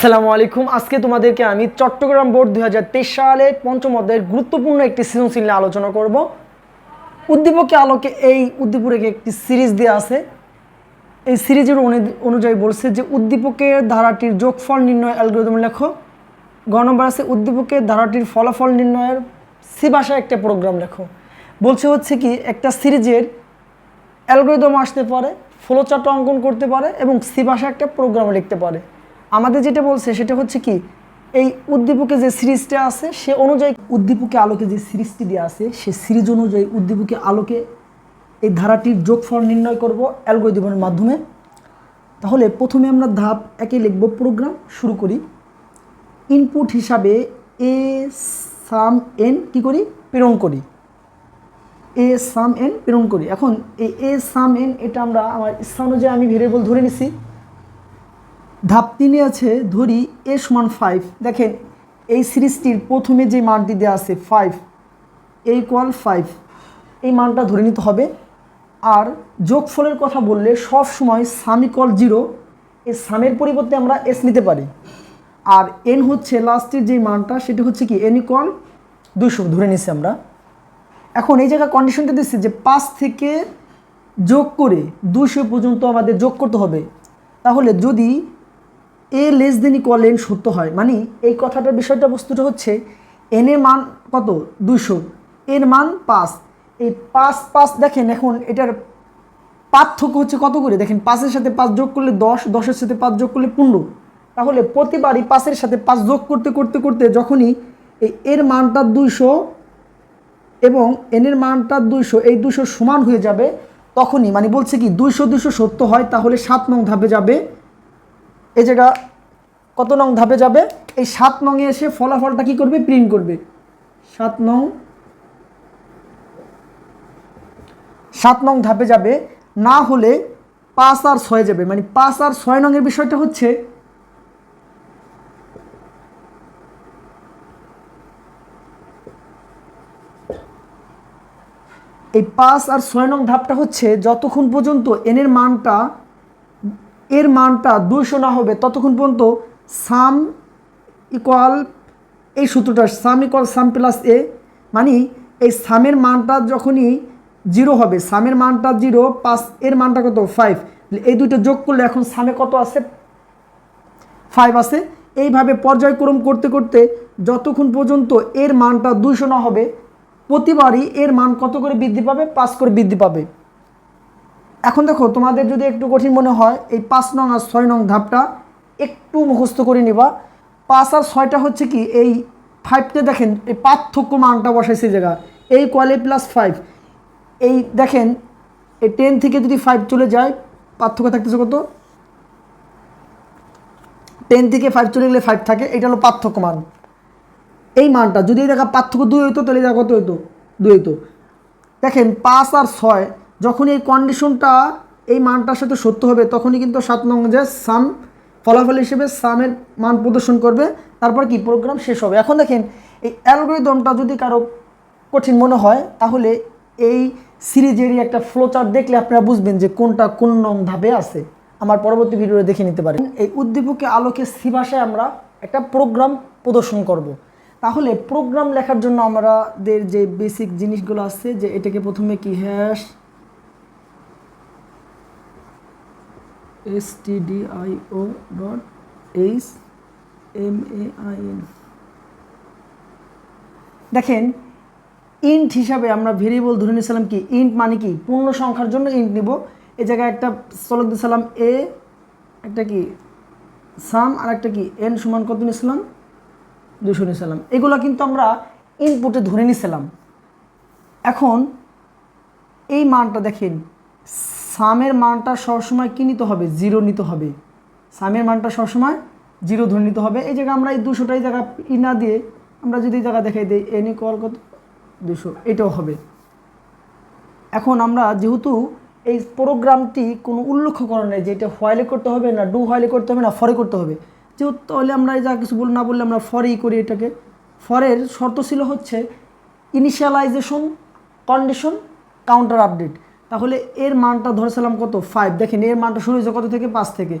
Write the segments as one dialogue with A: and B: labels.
A: আসসালামু আলাইকুম। আজকে তোমাদেরকে আমি চট্টগ্রাম বোর্ড দু হাজার তেইশ সালে পঞ্চম অধ্যায়ের গুরুত্বপূর্ণ একটি সৃজনশীল নিয়ে আলোচনা করব। উদ্দীপকে আলোকে এই উদ্দীপকে একটি সিরিজ দেওয়া আছে। এই সিরিজের অনু- অনুযায়ী বলছে যে উদ্দীপকের ধারাটির যোগফল নির্ণয় অ্যালগোরিদম লেখো। গ নম্বর আছে, উদ্দীপকের ধারাটির ফলাফল নির্ণয়ের সি একটা প্রোগ্রাম লেখো। বলছে হচ্ছে কি, একটা সিরিজের অ্যালগোরিদম আসতে পারে ফ্লোচার্ট অঙ্কন করতে পারে এবং সি একটা প্রোগ্রাম লিখতে পারে। আমাদের যেটা বলছে সেটা হচ্ছে কি, এই উদ্দীপকে যে সিরিজটা আছে, সে অনুযায়ী উদ্দীপকে আলোকে যে সিরিজটি দেওয়া আছে, সে সিরিজ অনুযায়ী উদ্দীপকে আলোকে এই ধারাটির যোগফল নির্ণয় করব অ্যালগোরিদমের মাধ্যমে। তাহলে প্রথমে আমরা ধাপ একে লিখব প্রোগ্রাম, শুরু করি। ইনপুট হিসাবে এ সাম এন কী করি? প্রেরণ করি। এ সাম এন প্রেরণ করি। এখন এই এ সাম এন এটা আমরা আমার ইচ্ছা অনুযায়ী আমি ভেরিয়েবল ধরে নিছি। ধাপ তিনে আছে ধরি এ সমান ফাইভ দেখেন, এই সিরিজটির প্রথমে যে মানটি দেওয়া আছে ফাইভ এ ইকুয়াল ফাইভ এই মানটা ধরে নিতে হবে। আর যোগফলের কথা বললে সব সময় সাম ইকুয়াল জিরো এই সামের পরিবর্তে আমরা এস নিতে পারি। আর এন হচ্ছে লাস্টের যে মানটা, সেটা হচ্ছে কি এন ইকুয়াল দুশো ধরে নিছি আমরা। এখন এই জায়গায় কন্ডিশনটা দিচ্ছে যে পাঁচ থেকে যোগ করে দুশো পর্যন্ত আমাদের যোগ করতে হবে। তাহলে যদি a less than equal n সত্য হয়। মানে এই কথাটার বিষয়টা বস্তুটা হচ্ছে এন এর মান কত? দুশো এর মান পাঁচ। এই পাঁচ পাঁচ দেখেন এখন এটার পার্থক্য হচ্ছে কত করে? দেখেন পাঁচের সাথে পাঁচ যোগ করলে দশ, দশের সাথে পাঁচ যোগ করলে পনেরো। তাহলে প্রতিবারই পাঁচের সাথে পাঁচ যোগ করতে করতে করতে যখনই এই এর মানটা দুইশো এবং এনের মানটা দুইশো, এই দুশো সমান হয়ে যাবে তখনই। মানে বলছে কি, দুইশো দুশো সত্য হয়, তাহলে সাত নং ধাপে যাবে এই জায়গা কত নং ধাপে যাবে? এই সাত নংয়ে এসে ফলাফলটা কি করবে? প্রিন্ট করবে। সাত নং সাত নং ধাপে যাবে। না হলে পাঁচ আর ছয় যাবে। মানে পাঁচ আর ছয় নংয়ের বিষয়টা হচ্ছে এই পাঁচ আর ছয় নং ধাপটা হচ্ছে যতক্ষণ পর্যন্ত এনের মানটা এর মানটা দুইশো না হবে, ততক্ষণ পর্যন্ত সাম ইকুয়াল এই সূত্রটা সাম ইকুয়াল সাম প্লাস এ মানে এই সামের মানটা যখনই জিরো হবে, সামের মানটা জিরো পাঁচ এর মানটা কত? ফাইভ এই দুটো যোগ করলে এখন সামে কত আছে? ফাইভ আছে। এইভাবে পর্যায়ক্রম করতে করতে যতক্ষণ পর্যন্ত এর মানটা দুইশো না হবে, প্রতিবারই এর মান কত করে বৃদ্ধি পাবে? পাঁচ করে বৃদ্ধি পাবে। এখন দেখো, তোমাদের যদি একটু কঠিন মনে হয়, এই পাঁচ নং আর ছয় নং ধাপটা একটু মুখস্থ করে নিবা। পাঁচ আর ছয়টা হচ্ছে কি, এই ফাইভটা দেখেন, এই পার্থক্য মানটা বসাইছে জায়গা। এই কোয়ালে প্লাস ফাইভ এই দেখেন, এই টেন থেকে যদি ফাইভ চলে যায়, পার্থক্য থাকতেছে কত? টেন থেকে ফাইভ চলে গেলে ফাইভ থাকে, এটা হলো পার্থক্য মান। এই মানটা, যদি দেখা পার্থক্য দুই হইতো, তাহলে দেখা কত হইতো? দুই হইতো। দেখেন, পাঁচ আর ছয় যখন এই কন্ডিশনটা এই মানটার সাথে সত্য হবে, তখনই কিন্তু সাত নং যে সাম ফলাফল হিসেবে সামের মান প্রদর্শন করবে। তারপর কি? প্রোগ্রাম শেষ হবে। এখন দেখেন, এই অ্যালগোরিদমটা যদি কারও কঠিন মনে হয়, তাহলে এই সিরিজেরই একটা ফ্লোচার দেখলে আপনারা বুঝবেন যে কোনটা কোন নং ধাপে আছে। আমার পরবর্তী ভিডিওতে দেখে নিতে পারেন। এই উদ্দীপকে আলোকে সি ভাষায় আমরা একটা প্রোগ্রাম প্রদর্শন করব। তাহলে প্রোগ্রাম লেখার জন্য আমাদের যে বেসিক জিনিসগুলো আছে, যে এটাকে প্রথমে কি hash S T D I O dot H M A I N দেখেন ইন্ট হিসাবে আমরা ভেরিয়েবল ধরে নিয়েছিলাম কি? ইন্ট মানে কি? পূর্ণ সংখ্যার জন্য ইন্ট নিব। এই জায়গায় একটা চলক দিয়েছিলাম এ একটা কি? সাম আর একটা কি? এন সমান কত নিয়েছিলাম? দুশো নিয়েছিলাম। এগুলো কিন্তু আমরা ইনপুটে ধরে নিয়েছিলাম। এখন এই মানটা দেখেন সামের মানটা সবসময় কী নিতে হবে? জিরো নিতে হবে। সামের মানটা সবসময় জিরো ধরে নিতে হবে। এই জায়গায় আমরা এই দুশোটাই জায়গা ই না দিয়ে আমরা যদি জায়গা দেখাই দিই এন ইকুয়াল কত? দুশো। এটাও হবে। এখন আমরা যেহেতু এই প্রোগ্রামটি কোনো উল্লেখ করা নেই যে এটা হোয়াইলে করতে হবে না ডু হোয়াইলে করতে হবে না ফরে করতে হবে। যেহেতু তাহলে আমরা এই যা কিছু বল না বললে আমরা ফরেই করি এটাকে। ফরের শর্ত ছিল হচ্ছে ইনিশিয়ালাইজেশন কন্ডিশন কাউন্টার আপডেট তাহলে এর মানটা ধরেছিলাম কত? ফাইভ দেখেন, এর মানটা শুরু হয়েছে কত থেকে? পাঁচ থেকে।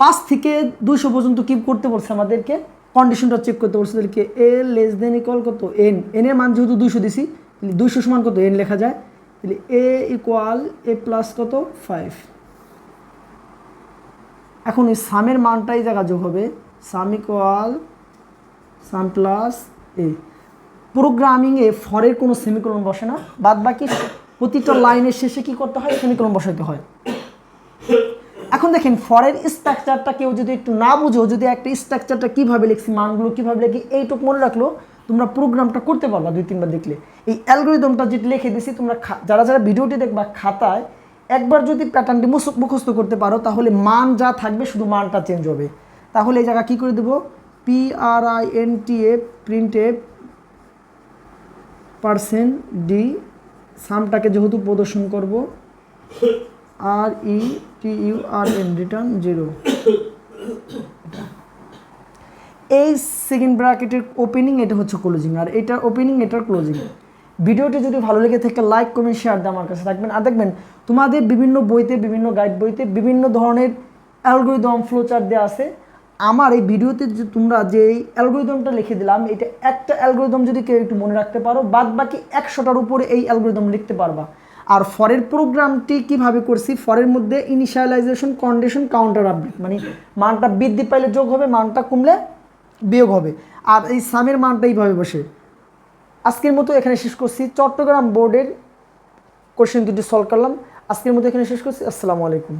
A: পাঁচ থেকে দুইশো পর্যন্ত কি করতে বলছে আমাদেরকে। কন্ডিশনটা চেক করতে বলছে তাদেরকে এ লেস দেন ইকুয়াল কত? এন এন এর মান যেহেতু দুইশো দিছি দুইশো সমান কত? এন লেখা যায়। তাহলে এ ইকুয়াল এ প্লাস কত? ফাইভ এখন এই সামের মানটাই জায়গা যোগ হবে। সাম ইকুয়াল সাম প্লাস এ প্রোগ্রামিংয়ে ফরের কোনো সেমিকোলন বসে না। বাদ বাকি প্রতিটা লাইনের শেষে কি করতে হয়? সেমিকোলন বসাতে হয়। এখন দেখেন, ফরের স্ট্রাকচারটা কেউ যদি একটু না বুঝো, যদি একটা স্ট্রাকচারটা কীভাবে লিখছি, মানগুলো কীভাবে লিখি, এইটুকু মনে রাখল, তোমরা প্রোগ্রামটা করতে পারবা দুই, তিনবার দেখলে। এই অ্যালগোরিদমটা যেটা লিখে দিছি, তোমরা যারা যারা ভিডিওটি দেখবা খাতায়, একবার যদি প্যাটার্নটি মুখস্থ করতে পারো, তাহলে মান যা থাকবে, শুধু মানটা চেঞ্জ হবে। তাহলে এই জায়গা কী করে দেবো? P R I N T a print percent d সামটাকে যেহেতু প্রদর্শন করব R E T U R N return zero এই সেকেন্ড ব্র্যাকেটের ওপেনিং এটা হচ্ছে ক্লোজিং আর এটার ওপেনিং এটার ক্লোজিং ভিডিওটি যদি ভালো লেগে থাকে লাইক কমেন্ট শেয়ার দিয়ে আমার কাছে থাকবেন। আর দেখবেন, তোমাদের বিভিন্ন বইতে, বিভিন্ন গাইড বইতে বিভিন্ন ধরনের অ্যালগোরিদম ফ্লোচার দেওয়া আছে। আমার এই ভিডিওতে যে তোমরা যে অ্যালগোরিদমটা লিখে দিলাম, এটা একটা অ্যালগোরিদম যদি কেউ একটু মনে রাখতে পারো বাদ বাকি একশোটার উপরে এই অ্যালগোরিদম লিখতে পারবা। আর ফরের প্রোগ্রামটি কীভাবে করছি, ফরের মধ্যে ইনিশিয়ালাইজেশন কন্ডিশন কাউন্টার আপডেট মানে মানটা বৃদ্ধি পাইলে যোগ হবে, মানটা কমলে বিয়োগ হবে। আর এই সামের মানটা এইভাবে বসে। আজকের মতো এখানে শেষ করছি। চট্টগ্রাম বোর্ডের কোশ্চেন দুটি সলভ করলাম। আজকের মতো এখানে শেষ করছি। আসসালামু আলাইকুম।